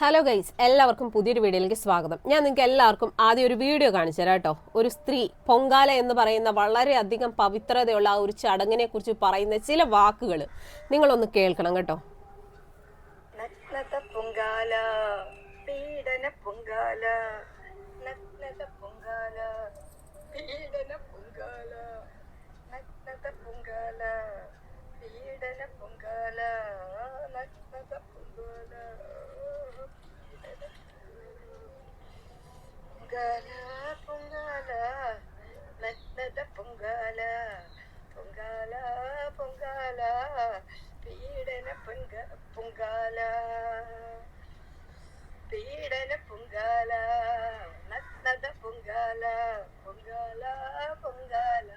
Hello guys എല്ലാവർക്കും പുതിയൊരു വീഡിയോയിലേക്ക് സ്വാഗതം. ഞാൻ നിങ്ങൾക്ക് എല്ലാവർക്കും ആദ്യം ഒരു വീഡിയോ കാണിച്ചു തരാം കേട്ടോ. ഒരു സ്ത്രീ പൊങ്കാല എന്ന് പറയുന്ന വളരെയധികം പവിത്രതയുള്ള ആ ഒരു ചടങ്ങിനെ കുറിച്ച് പറയുന്ന ചില വാക്കുകൾ നിങ്ങളൊന്ന് കേൾക്കണം കേട്ടോ. പൊങ്കാല പീഡന പൊങ്കാല പൊങ്കാല പീഡന പൊങ്കാല പൊങ്കാല. പീഡന പൊങ്കാല നഗ്നത പൊങ്കാല പൊങ്കാല പൊങ്കാല നഗ്നത പൊങ്കാല പൊങ്കാല പൊങ്കാല പീഡന പൊങ്ക പൊങ്കാല. പീഡന പൊങ്കാല നഗ്നത പൊങ്കാല പൊങ്കാല പൊങ്കാല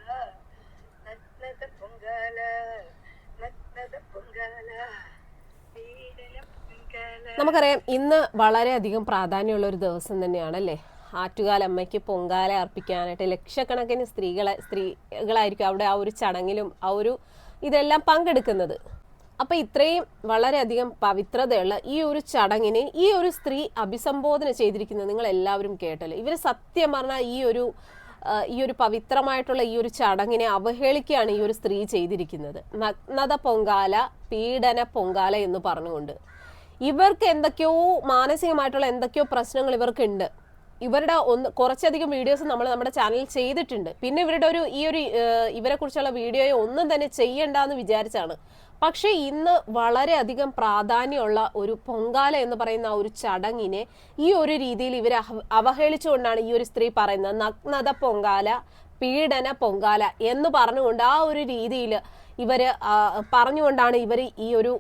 നഗ്നത പൊങ്കാല നഗ്നത പൊങ്കാല പീഡന പൊങ്കാല നമുക്കറിയാം ഇന്ന് വളരെയധികം പ്രാധാന്യമുള്ള ഒരു ദിവസം തന്നെയാണ് അല്ലേ ആറ്റുകാൽ അമ്മയ്ക്ക് പൊങ്കാല അർപ്പിക്കാനായിട്ട് ലക്ഷക്കണക്കിന് സ്ത്രീകളെ സ്ത്രീകളായിരിക്കും അവിടെ ആ ഒരു ചടങ്ങിലും ആ ഒരു ഇതെല്ലാം പങ്കെടുക്കുന്നത്. അപ്പൊ ഇത്രയും വളരെയധികം പവിത്രതയുള്ള ഈ ഒരു ചടങ്ങിനെ ഈ ഒരു സ്ത്രീ അഭിസംബോധന ചെയ്തിരിക്കുന്നത് നിങ്ങൾ എല്ലാവരും കേട്ടല്ലോ? ഇവർ സത്യം പറഞ്ഞാൽ ഈ ഒരു ഈ ഒരു പവിത്രമായിട്ടുള്ള ഈ ഒരു ചടങ്ങിനെ അവഹേളിക്കുകയാണ് ഈ ഒരു സ്ത്രീ ചെയ്തിരിക്കുന്നത്. നഗ്നത പൊങ്കാല പീഡന പൊങ്കാല എന്ന് പറഞ്ഞുകൊണ്ട്. ഇവർക്ക് എന്തൊക്കെയോ മാനസികമായിട്ടുള്ള എന്തൊക്കെയോ പ്രശ്നങ്ങൾ ഇവർക്കുണ്ട്. ഇവരുടെ ഒന്ന് കുറച്ചധികം വീഡിയോസ് നമ്മൾ നമ്മുടെ ചാനലിൽ ചെയ്തിട്ടുണ്ട്. പിന്നെ ഇവരുടെ ഒരു ഈ ഒരു ഇവരെ കുറിച്ചുള്ള വീഡിയോയെ ഒന്നും തന്നെ ചെയ്യണ്ട എന്ന് വിചാരിച്ചാണ്. പക്ഷേ ഇന്ന് വളരെയധികം പ്രാധാന്യമുള്ള ഒരു പൊങ്കാല എന്ന് പറയുന്ന ഒരു ചടങ്ങിനെ ഈ ഒരു രീതിയിൽ ഇവർ അവഹേളിച്ചുകൊണ്ടാണ് ഈ ഒരു സ്ത്രീ പറയുന്നത്. നഗ്നത പൊങ്കാല പീഡന പൊങ്കാല എന്ന് പറഞ്ഞുകൊണ്ട് ആ ഒരു രീതിയിൽ ഇവർ പറഞ്ഞുകൊണ്ടാണ് ഇവർ ഈ ഒരു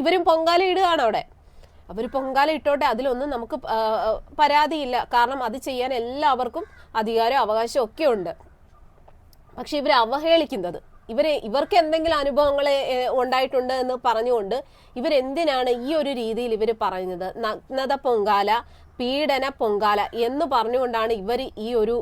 ഇവരും പൊങ്കാല ഇടുകയാണ് അവിടെ. അവർ പൊങ്കാല ഇട്ടോട്ടെ അതിലൊന്നും നമുക്ക് പരാതിയില്ല. കാരണം അത് ചെയ്യാൻ എല്ലാവർക്കും അധികാരം അവകാശം ഒക്കെ ഉണ്ട്. പക്ഷെ ഇവരെ അവഹേളിക്കുന്നത് ഇവരെ ഇവർക്ക് എന്തെങ്കിലും അനുഭവങ്ങൾ ഉണ്ടായിട്ടുണ്ട് എന്ന് പറഞ്ഞുകൊണ്ട് ഇവരെന്തിനാണ് ഈ ഒരു രീതിയിൽ ഇവർ പറയുന്നത്? നഗ്നത പൊങ്കാല പീഡന പൊങ്കാല എന്ന് പറഞ്ഞുകൊണ്ടാണ് ഇവർ ഈ ഒരു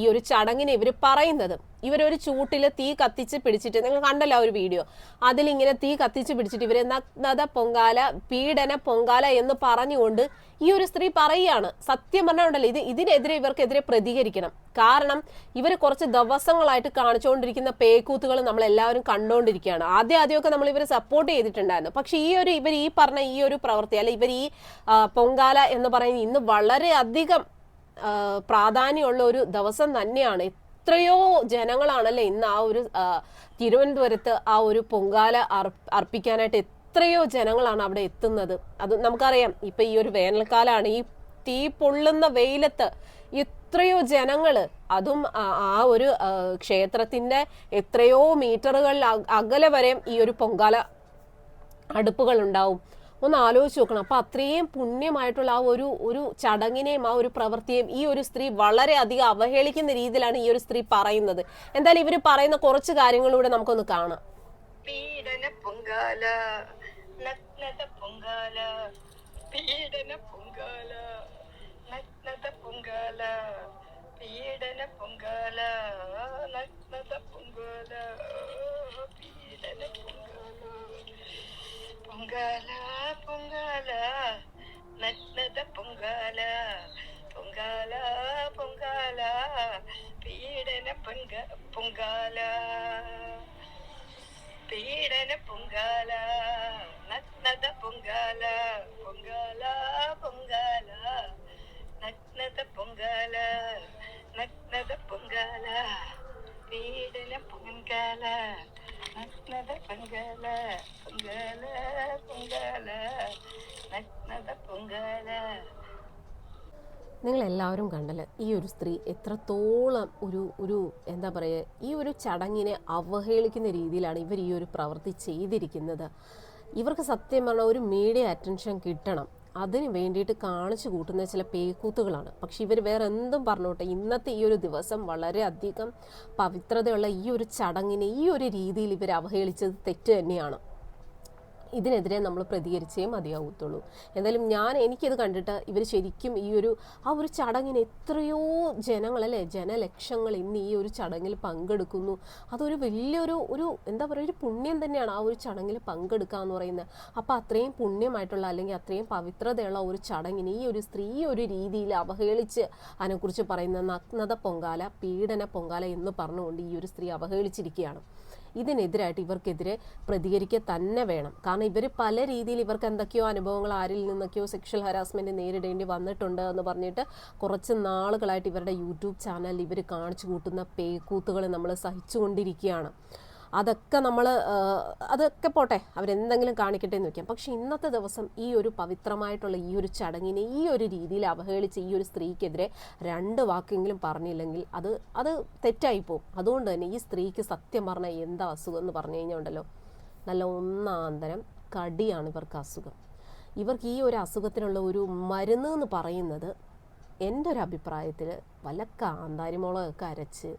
ഈ ഒരു ചടങ്ങിനെ ഇവർ പറയുന്നത്. ഇവരൊരു ചൂട്ടിൽ തീ കത്തിച്ച് പിടിച്ചിട്ട് നിങ്ങൾ കണ്ടല്ലോ ഒരു വീഡിയോ. അതിലിങ്ങനെ തീ കത്തിച്ച് പിടിച്ചിട്ട് ഇവരെ നഗ്നത പൊങ്കാല പീഡന പൊങ്കാല എന്ന് പറഞ്ഞുകൊണ്ട് ഈ ഒരു സ്ത്രീ പറയുകയാണ്. സത്യം പറഞ്ഞുണ്ടല്ലോ ഇത് ഇതിനെതിരെ ഇവർക്കെതിരെ പ്രതികരിക്കണം. കാരണം ഇവർ കുറച്ച് ദിവസങ്ങളായിട്ട് കാണിച്ചുകൊണ്ടിരിക്കുന്ന പേക്കൂത്തുകൾ നമ്മൾ എല്ലാവരും കണ്ടുകൊണ്ടിരിക്കുകയാണ് ആദ്യം ആദ്യമൊക്കെ നമ്മൾ ഇവരെ സപ്പോർട്ട് ചെയ്തിട്ടുണ്ടായിരുന്നു. പക്ഷെ ഈ ഒരു ഇവർ ഈ പറഞ്ഞ ഈ ഒരു പ്രവൃത്തി അല്ലെ ഇവർ ഈ പൊങ്കാല എന്ന് പറയുന്ന ഇന്ന് വളരെയധികം പ്രാധാന്യമുള്ള ഒരു ദിവസം തന്നെയാണ്. എത്രയോ ജനങ്ങളാണല്ലേ ഇന്ന് ആ ഒരു തിരുവനന്തപുരത്ത് ആ ഒരു പൊങ്കാല അർ- അർപ്പിക്കാനായിട്ട് എത്രയോ ജനങ്ങളാണ് അവിടെ എത്തുന്നത്. അത് നമുക്കറിയാം ഇപ്പൊ ഈ ഒരു വേനൽക്കാലമാണ് ഈ തീ പൊള്ളുന്ന വെയിലത്ത് എത്രയോ ജനങ്ങൾ അതും ആ- ഒരു ക്ഷേത്രത്തിന്റെ എത്രയോ മീറ്ററുകളിൽ അക- അകലെ വരെയും ഈ ഒരു പൊങ്കാല അടുപ്പുകൾ ഉണ്ടാവും. ഒന്ന് ആലോചിച്ച് നോക്കണം. അപ്പൊ അത്രയും പുണ്യമായിട്ടുള്ള ആ ഒരു ഒരു ചടങ്ങിനെയും ആ ഒരു പ്രവൃത്തിയെയും ഈ ഒരു സ്ത്രീ വളരെ അധികം അവഹേളിക്കുന്ന രീതിയിലാണ് ഈ ഒരു സ്ത്രീ പറയുന്നത്. എന്തായാലും ഇവർ പറയുന്ന കുറച്ച് കാര്യങ്ങളിലൂടെ നമുക്കൊന്ന് കാണാം. പീഡന പൊങ്കാല നഗ്നത പീഡന പൊങ്കാല നഗ്നത പൊങ്കാല പൊങ്കാല പൊങ്കാല നഗ്നത പൊങ്കാല നഗ്നത പൊങ്കാല പീഡന പൊങ്കാല നഗ്നത പൊങ്കാല പൊങ്കാല പൊങ്കാല നഗ്നത പൊങ്കാല കണ്ടല്ല കണ്ടല്ലോ ഈ ഒരു സ്ത്രീ എത്രത്തോളം ഒരു ഒരു എന്താ പറയുക ഈ ഒരു ചടങ്ങിനെ അവഹേളിക്കുന്ന രീതിയിലാണ് ഇവർ ഈ ഒരു പ്രവൃത്തി ചെയ്തിരിക്കുന്നത്. ഇവർക്ക് സത്യം പറഞ്ഞാൽ ഒരു മീഡിയ അറ്റൻഷൻ കിട്ടണം. അതിന് വേണ്ടിയിട്ട് കാണിച്ചു കൂട്ടുന്ന ചില പേക്കൂത്തുകളാണ്. പക്ഷെ ഇവർ വേറെ എന്തും പറഞ്ഞോട്ടെ ഇന്നത്തെ ഈ ഒരു ദിവസം വളരെയധികം പവിത്രതയുള്ള ഈ ഒരു ചടങ്ങിനെ ഈ ഒരു രീതിയിൽ ഇവർ അവഹേളിച്ചത് തെറ്റ് തന്നെയാണ്. ഇതിനെതിരെ നമ്മൾ പ്രതികരിച്ചേ മതിയാവത്തുള്ളൂ. എന്തായാലും ഞാൻ എനിക്കിത് കണ്ടിട്ട് ഇവർ ശരിക്കും ഈ ഒരു ആ ഒരു ചടങ്ങിന് എത്രയോ ജനങ്ങളല്ലേ ജനലക്ഷങ്ങൾ ഇന്ന് ഈ ഒരു ചടങ്ങിൽ പങ്കെടുക്കുന്നു. അതൊരു വലിയൊരു ഒരു എന്താ പറയുക ഒരു പുണ്യം തന്നെയാണ് ആ ഒരു ചടങ്ങിൽ പങ്കെടുക്കുക എന്ന് പറയുന്നത്. അപ്പോൾ അത്രയും പുണ്യമായിട്ടുള്ള അല്ലെങ്കിൽ അത്രയും പവിത്രതയുള്ള ഒരു ചടങ്ങിന് ഈ ഒരു സ്ത്രീ ഒരു രീതിയിൽ അവഹേളിച്ച് അതിനെക്കുറിച്ച് പറയുന്ന നഗ്നത പൊങ്കാല പീഡന പൊങ്കാല എന്ന് പറഞ്ഞുകൊണ്ട് ഈ ഒരു സ്ത്രീ അവഹേളിച്ചിരിക്കുകയാണ്. ഇതിനെതിരായിട്ട് ഇവർക്കെതിരെ പ്രതികരിക്കുക തന്നെ വേണം. കാരണം ഇവർ പല രീതിയിൽ ഇവർക്ക് എന്തൊക്കെയോ അനുഭവങ്ങൾ ആരിൽ നിന്നൊക്കെയോ സെക്ഷൽ ഹരാസ്മെന്റ് നേരിടേണ്ടി വന്നിട്ടുണ്ട് എന്ന് പറഞ്ഞിട്ട് കുറച്ച് നാളുകളായിട്ട് ഇവരുടെ യൂട്യൂബ് ചാനലിൽ ഇവർ കാണിച്ചു കൂട്ടുന്ന പേക്കൂത്തുകൾ നമ്മൾ സഹിച്ചുകൊണ്ടിരിക്കുകയാണ്. അതൊക്കെ നമ്മൾ അതൊക്കെ പോട്ടെ അവരെന്തെങ്കിലും കാണിക്കട്ടെ എന്ന് വയ്ക്കാം പക്ഷെ ഇന്നത്തെ ദിവസം ഈ ഒരു പവിത്രമായിട്ടുള്ള ഈ ഒരു ചടങ്ങിനെ ഈ ഒരു രീതിയിൽ അവഹേളിച്ച് ഈ ഒരു സ്ത്രീക്കെതിരെ രണ്ട് വാക്കെങ്കിലും പറഞ്ഞില്ലെങ്കിൽ അത് അത് തെറ്റായി പോകും അതുകൊണ്ട് തന്നെ ഈ സ്ത്രീക്ക് സത്യം പറഞ്ഞാൽ എന്താ അസുഖം എന്ന് പറഞ്ഞു കഴിഞ്ഞാൽ ഉണ്ടല്ലോ? നല്ല ഒന്നാന്തരം കടിയാണ് ഇവർക്ക് അസുഖം. ഇവർക്ക് ഈ ഒരു അസുഖത്തിനുള്ള ഒരു മരുന്ന് എന്ന് പറയുന്നത് എന്റെ ഒരു അഭിപ്രായത്തിൽ വല്ല കാന്താരിമുളകൊക്കെ അരച്ച്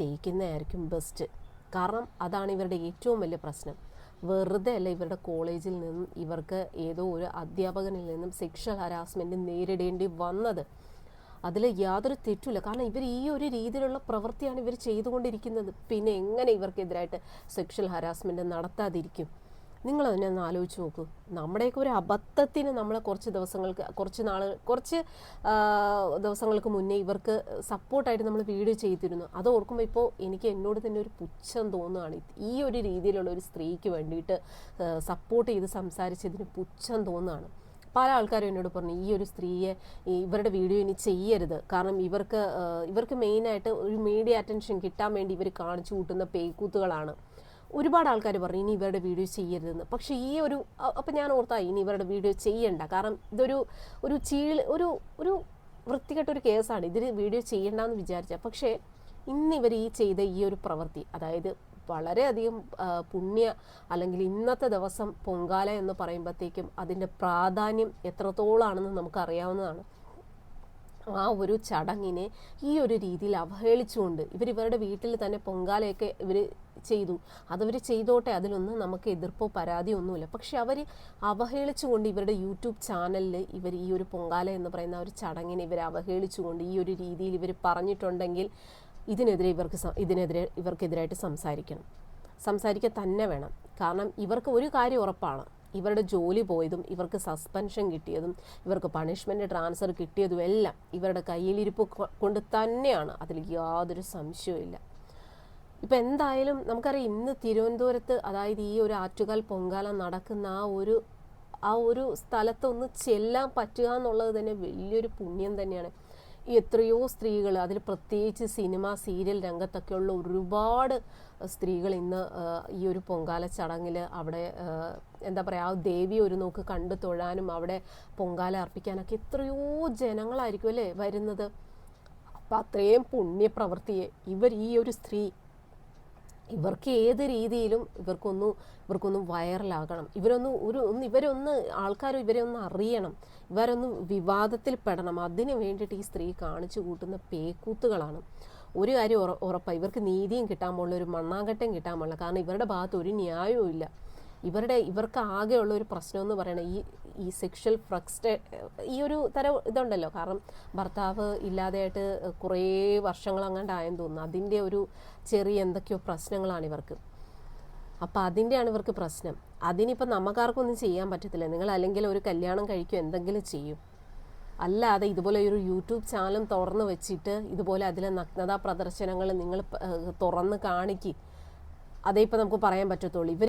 തേക്കുന്നതായിരിക്കും ബെസ്റ്റ് കാരണം അതാണ് ഇവരുടെ ഏറ്റവും വലിയ പ്രശ്നം. വെറുതെ അല്ല ഇവരുടെ കോളേജിൽ നിന്നും ഇവർക്ക് ഏതോ ഒരു അധ്യാപകനിൽ നിന്നും സെക്ഷൽ ഹരാസ്മെന്റ് നേരിടേണ്ടി വന്നത്. അതിൽ യാതൊരു തെറ്റുമില്ല. കാരണം ഇവർ ഈ ഒരു രീതിയിലുള്ള പ്രവൃത്തിയാണ് ഇവർ ചെയ്തുകൊണ്ടിരിക്കുന്നത്. പിന്നെ എങ്ങനെ ഇവർക്കെതിരായിട്ട് സെക്ഷൽ ഹരാസ്മെന്റ് നടത്താതിരിക്കും? നിങ്ങൾ അതിനെ ഒന്ന് ആലോചിച്ച് നോക്കൂ. നമ്മുടെയൊക്കെ ഒരു അബദ്ധത്തിന് നമ്മളെ കുറച്ച് ദിവസങ്ങൾക്ക് കുറച്ച് നാൾ കുറച്ച് ദിവസങ്ങൾക്ക് മുന്നേ ഇവർക്ക് സപ്പോർട്ടായിട്ട് നമ്മൾ വീഡിയോ ചെയ്തിരുന്നു. അത് ഓർക്കുമ്പോൾ ഇപ്പോൾ എനിക്ക് എന്നോട് തന്നെ ഒരു പുച്ഛം തോന്നുകയാണ്. ഈ ഒരു രീതിയിലുള്ള ഒരു സ്ത്രീക്ക് വേണ്ടിയിട്ട് സപ്പോർട്ട് ചെയ്ത് സംസാരിച്ചതിന് പുച്ഛം തോന്നുകയാണ്. പല ആൾക്കാരും എന്നോട് പറഞ്ഞു ഈ ഒരു സ്ത്രീയെ ഇവരുടെ വീഡിയോ ഇനി ചെയ്യരുത്. കാരണം ഇവർക്ക് ഇവർക്ക് മെയിനായിട്ട് ഒരു മീഡിയ അറ്റൻഷൻ കിട്ടാൻ വേണ്ടി ഇവർ കാണിച്ചു കൂട്ടുന്ന പേക്കൂത്തുകളാണ്. ഒരുപാട് ആൾക്കാർ പറഞ്ഞു ഇനി ഇവരുടെ വീഡിയോ ചെയ്യരുതെന്ന്. പക്ഷേ ഈ ഒരു അപ്പം ഞാൻ ഓർത്താ ഇനി ഇവരുടെ വീഡിയോ ചെയ്യണ്ട. കാരണം ഇതൊരു ഒരു ചീൾ ഒരു ഒരു വൃത്തികെട്ട ഒരു കേസാണ്. ഇതിൽ വീഡിയോ ചെയ്യണ്ടെന്ന് വിചാരിച്ച. പക്ഷേ ഇന്ന് ഇവർ ഈ ചെയ്ത ഈ ഒരു പ്രവൃത്തി അതായത് വളരെയധികം പുണ്യ അല്ലെങ്കിൽ ഇന്നത്തെ ദിവസം പൊങ്കാല എന്ന് പറയുമ്പോഴത്തേക്കും അതിന്റെ പ്രാധാന്യം എത്രത്തോളാണെന്ന് നമുക്കറിയാവുന്നതാണ്. ആ ഒരു ചടങ്ങിനെ ഈ ഒരു രീതിയിൽ അവഹേളിച്ചുകൊണ്ട് ഇവർ ഇവരുടെ വീട്ടിൽ തന്നെ പൊങ്കാലയൊക്കെ ഇവർ ചെയ്തു. അതവർ ചെയ്തോട്ടെ അതിലൊന്നും നമുക്ക് എതിർപ്പോ പരാതിയോ ഒന്നുമില്ല. പക്ഷെ അവർ അവഹേളിച്ചുകൊണ്ട് ഇവരുടെ യൂട്യൂബ് ചാനലിൽ ഇവർ ഈ ഒരു പൊങ്കാല എന്ന് പറയുന്ന ഒരു ചടങ്ങിനെ ഇവർ അവഹേളിച്ചുകൊണ്ട് ഈ ഒരു രീതിയിൽ ഇവർ പറഞ്ഞിട്ടുണ്ടെങ്കിൽ ഇതിനെതിരെ ഇവർക്ക് ഇതിനെതിരെ ഇവർക്കെതിരായിട്ട് സംസാരിക്കണം. സംസാരിക്കുക തന്നെ വേണം. കാരണം ഇവർക്ക് ഒരു കാര്യം ഉറപ്പാണ്. ഇവരുടെ ജോലി പോയതും ഇവർക്ക് സസ്പെൻഷൻ കിട്ടിയതും ഇവർക്ക് പണിഷ്മെന്റ് ട്രാൻസ്ഫർ കിട്ടിയതും എല്ലാം ഇവരുടെ കയ്യിലിരിപ്പ് കൊണ്ട് തന്നെയാണ്. അതിൽ യാതൊരു സംശയവും ഇപ്പം എന്തായാലും നമുക്കറിയാം ഇന്ന് തിരുവനന്തപുരത്ത് അതായത് ഈ ഒരു ആറ്റുകാൽ പൊങ്കാല നടക്കുന്ന ആ ഒരു ആ ഒരു സ്ഥലത്തൊന്ന് ചെല്ലാൻ പറ്റുക എന്നുള്ളത് തന്നെ വലിയൊരു പുണ്യം തന്നെയാണ്. എത്രയോ സ്ത്രീകൾ അതിൽ പ്രത്യേകിച്ച് സിനിമ സീരിയൽ രംഗത്തൊക്കെയുള്ള ഒരുപാട് സ്ത്രീകൾ ഇന്ന് ഈ ഒരു പൊങ്കാല ചടങ്ങിൽ അവിടെ എന്താ പറയുക ആ ദേവി ഒരു നോക്ക് കണ്ടു തൊഴാനും അവിടെ പൊങ്കാല അർപ്പിക്കാനൊക്കെ എത്രയോ ജനങ്ങളായിരിക്കും അല്ലേ വരുന്നത്. അപ്പം അത്രയും പുണ്യപ്രവൃത്തിയെ ഇവർ ഈ ഒരു സ്ത്രീ ഇവർക്ക് ഏത് രീതിയിലും ഇവർക്കൊന്ന് ഇവർക്കൊന്ന് വൈറലാകണം. ഇവരൊന്ന് ഒരു ഒന്ന് ഇവരൊന്ന് ആൾക്കാർ ഇവരെ ഒന്ന് അറിയണം. ഇവരൊന്ന് വിവാദത്തിൽ പെടണം അതിന് വേണ്ടിയിട്ട് ഈ സ്ത്രീ കാണിച്ചു കൂട്ടുന്ന പേക്കൂത്തുകളാണ്. ഒരു കാര്യം ഉറ ഉറപ്പാണ് ഇവർക്ക് നീതിയും കിട്ടാൻ പോലുള്ള ഒരു മണ്ണാങ്കട്ടയും കിട്ടാൻ പോലുള്ള കാരണം ഇവരുടെ ഭാഗത്ത് ഒരു ന്യായവും ഇല്ല ഇവരുടെ ഇവർക്ക് ആകെയുള്ള ഒരു പ്രശ്നം എന്ന് പറയുന്നത് ഈ ഈ സെക്ഷൽ ഫ്രക്സ്റ്റേ ഈ ഒരു തരം ഇതുണ്ടല്ലോ. കാരണം ഭർത്താവ് ഇല്ലാതെയായിട്ട് കുറേ വർഷങ്ങൾ അങ്ങാണ്ടായെന്ന് തോന്നുന്നു. അതിന്റെ ഒരു ചെറിയ എന്തൊക്കെയോ പ്രശ്നങ്ങളാണ് ഇവർക്ക്. അപ്പോൾ അതിന്റെയാണ് ഇവർക്ക് പ്രശ്നം. അതിനിപ്പോൾ നമുക്കാർക്കൊന്നും ചെയ്യാൻ പറ്റത്തില്ല. നിങ്ങൾ അല്ലെങ്കിൽ ഒരു കല്യാണം കഴിക്കും എന്തെങ്കിലും ചെയ്യും. അല്ലാതെ ഇതുപോലെ ഒരു യൂട്യൂബ് ചാനലും തുറന്ന് വെച്ചിട്ട് ഇതുപോലെ അതിലെ നഗ്നതാ പ്രദർശനങ്ങൾ നിങ്ങൾ തുറന്ന് കാണിക്കും. അതേ ഇപ്പം നമുക്ക് പറയാൻ പറ്റത്തുള്ളൂ. ഇവർ